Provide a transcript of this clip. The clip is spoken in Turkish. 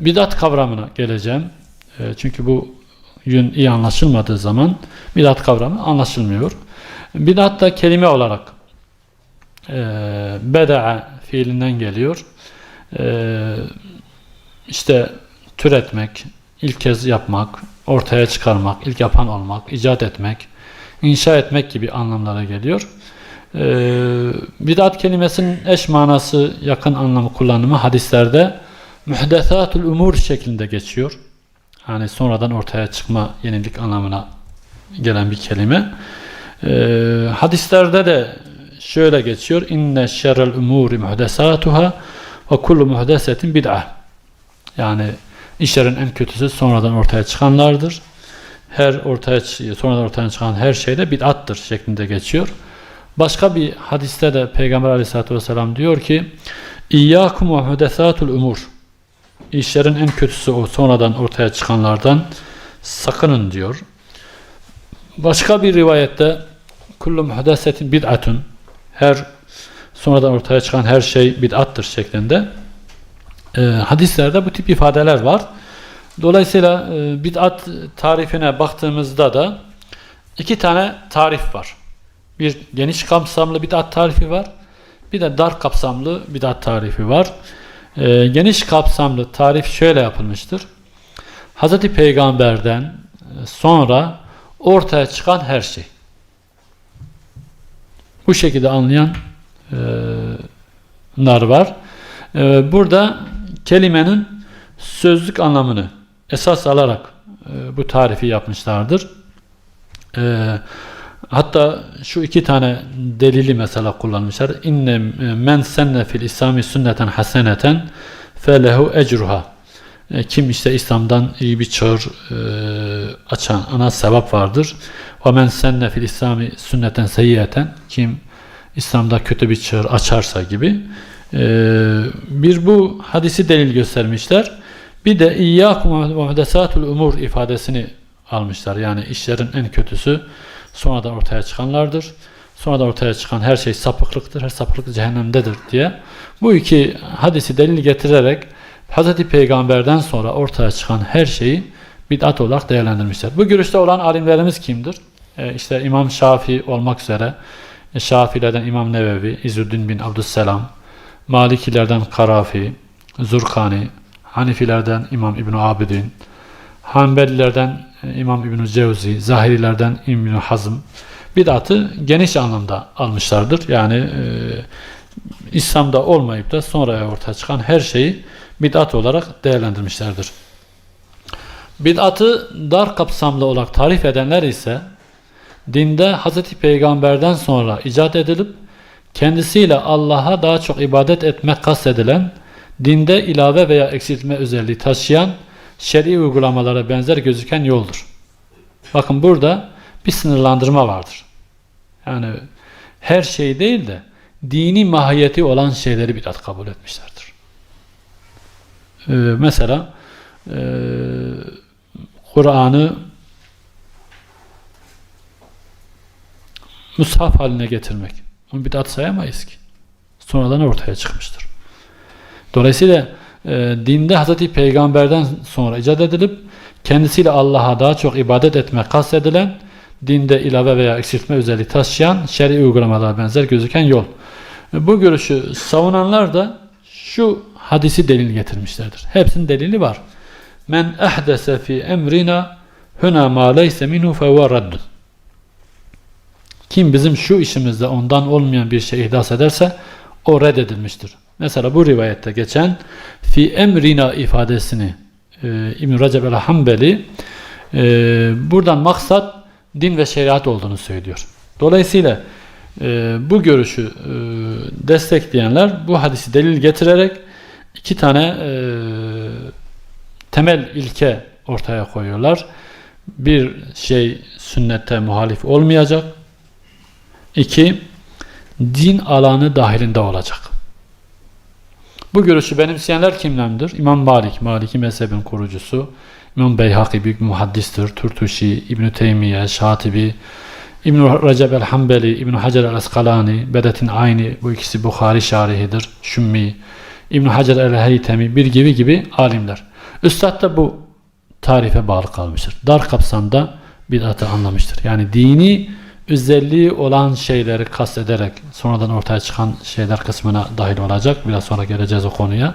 Bidat kavramına geleceğim. E, çünkü bu yön iyi anlaşılmadığı zaman bidat kavramı anlaşılmıyor. Bidat da kelime olarak e, beda'a fiilinden geliyor. E, işte türetmek, ilk kez yapmak, ortaya çıkarmak, ilk yapan olmak, icat etmek, inşa etmek gibi anlamlara geliyor. Ee, bidat kelimesinin eş manası yakın anlamı kullanımı hadislerde mühdesatul umur şeklinde geçiyor. Yani sonradan ortaya çıkma yenilik anlamına gelen bir kelime. Ee, hadislerde de şöyle geçiyor. İnne şerrel umuri muhdesatuhâ ve kullu muhdesetin bid'ah. Yani işlerin en kötüsü sonradan ortaya çıkanlardır. Her ortaya sonradan ortaya çıkan her şey de bid'attır şeklinde geçiyor. Başka bir hadiste de Peygamber Aleyhisselatü Vesselam diyor ki İyyâkum ve muhdesatul umur İşlerin en kötüsü o sonradan ortaya çıkanlardan sakının diyor. Başka bir rivayette kullu muhdesetin bid'atun her sonradan ortaya çıkan her şey bid'attır şeklinde e, hadislerde bu tip ifadeler var. Dolayısıyla e, bid'at tarifine baktığımızda da iki tane tarif var. Bir geniş kapsamlı bid'at tarifi var. Bir de dar kapsamlı bid'at tarifi var. E, geniş kapsamlı tarif şöyle yapılmıştır. Hz. Peygamber'den e, sonra ortaya çıkan her şey. Bu şekilde anlayan e, var. E, burada kelimenin sözlük anlamını esas alarak e, bu tarifi yapmışlardır. E, hatta şu iki tane delili mesela kullanmışlar. İnne men senne fil İslami sünneten haseneten felehu ecruha. E, kim işte İslam'dan iyi bir çağır e, açan ana sevap vardır. Ve men senne fil İslami sünneten seyyiyeten kim İslam'da kötü bir çağır açarsa gibi e, bir bu hadisi delil göstermişler. Bir de İyyâkum muhdesatul umur ifadesini almışlar. Yani işlerin en kötüsü sonradan ortaya çıkanlardır. Sonradan ortaya çıkan her şey sapıklıktır. Her sapıklık cehennemdedir diye. Bu iki hadisi delil getirerek Hz. Peygamber'den sonra ortaya çıkan her şeyi bid'at olarak değerlendirmişler. Bu görüşte olan alimlerimiz kimdir? E işte İmam Şafii olmak üzere e Şafilerden İmam Nevevi, İzzuddin bin Abdüsselam, Malikilerden Karafi, Zurkani, Hanifilerden İmam İbn Abidin, Hanbelilerden İmam İbn Cevzi, Zahirilerden İbn Hazm bidatı geniş anlamda almışlardır. Yani e, İslam'da olmayıp da sonraya ortaya çıkan her şeyi bid'at olarak değerlendirmişlerdir. Bid'atı dar kapsamlı olarak tarif edenler ise dinde Hz. Peygamber'den sonra icat edilip kendisiyle Allah'a daha çok ibadet etmek kastedilen, dinde ilave veya eksiltme özelliği taşıyan şer'i uygulamalara benzer gözüken yoldur. Bakın burada bir sınırlandırma vardır. Yani her şey değil de dini mahiyeti olan şeyleri bidat kabul etmişlerdir. Ee, mesela e, Kur'an'ı mushaf haline getirmek. Bunu bidat sayamayız ki. Sonradan ortaya çıkmıştır. Dolayısıyla e, dinde Hz. Peygamber'den sonra icat edilip kendisiyle Allah'a daha çok ibadet etmek kastedilen dinde ilave veya eksiltme özelliği taşıyan şer'i uygulamalara benzer gözüken yol. E, bu görüşü savunanlar da şu hadisi delil getirmişlerdir. Hepsinin delili var. Men ehdese fi emrina huna ma leyse minhu. Kim bizim şu işimizde ondan olmayan bir şey ihdas ederse o reddedilmiştir. Mesela bu rivayette geçen fi emrina ifadesini e, İbn Recep el-Hambeli e, buradan maksat din ve şeriat olduğunu söylüyor. Dolayısıyla e, bu görüşü e, destekleyenler bu hadisi delil getirerek iki tane e, temel ilke ortaya koyuyorlar. Bir şey sünnete muhalif olmayacak. İki, din alanı dahilinde olacak. Bu görüşü benimseyenler kimlerdir? İmam Malik, Maliki mezhebin kurucusu. İmam Beyhaki büyük muhaddistir. Turtuşi, İbn-i Teymiye, Şatibi, İbn-i Recep el-Hambeli, İbn-i Hacer el-Askalani, Bedettin Ayni, bu ikisi Bukhari şarihidir. Şümmi, İbn-i Hacer el-Heytemi, bir gibi gibi alimler. Üstad da bu tarife bağlı kalmıştır. Dar kapsamda bid'atı anlamıştır. Yani dini özelliği olan şeyleri kastederek sonradan ortaya çıkan şeyler kısmına dahil olacak. Biraz sonra geleceğiz o konuya.